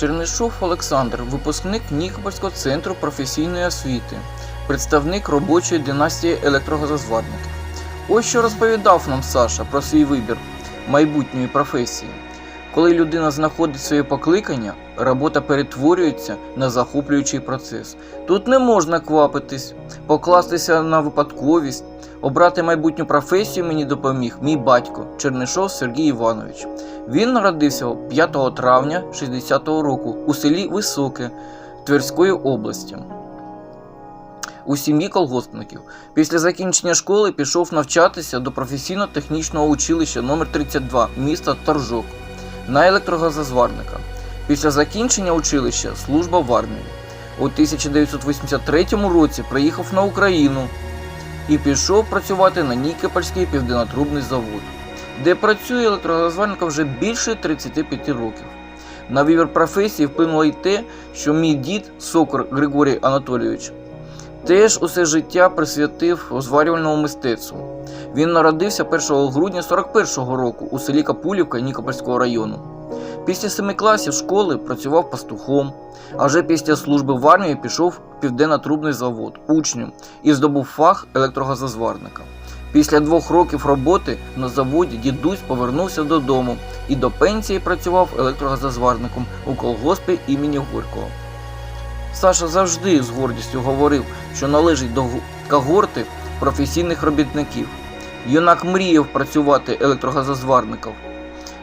Чернишов Олександр, випускник Нікопольського центру професійної освіти, представник робочої династії електрогазозварників. Ось що розповідав нам Саша про свій вибір майбутньої професії. Коли людина знаходить своє покликання, робота перетворюється на захоплюючий процес. Тут не можна квапитись, покластися на випадковість. Обрати майбутню професію мені допоміг мій батько Чернишов Сергій Іванович. Він народився 5 травня 60-го року у селі Високе Тверської області. У сім'ї колгоспників. Після закінчення школи пішов навчатися до професійно-технічного училища номер 32 міста Торжок на електрогазозварника. Після закінчення училища служба в армії. У 1983 році приїхав на Україну і пішов працювати на Нікопольський південнотрубний завод, де працює електрогазозварником вже більше 35 років. На вибір професії вплинуло й те, що мій дід Сокор Григорій Анатолійович теж усе життя присвятив зварювальному мистецтву. Він народився 1 грудня 41-го року у селі Капулівка Нікопольського району. Після семи класів школи працював пастухом, а вже після служби в армії пішов в південно-трубний завод учнем і здобув фах електрогазозварника. Після двох років роботи на заводі дідусь повернувся додому і до пенсії працював електрогазозварником у колгоспі імені Горького. Саша завжди з гордістю говорив, що належить до когорти професійних робітників. Юнак мріяв працювати електрогазозварником,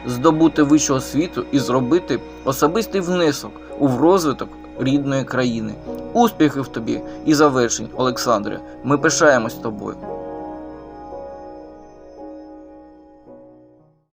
здобути вищу освіту і зробити особистий внесок у розвиток рідної країни. Успіхів тобі і завершень, Олександре. Ми пишаємось тобою.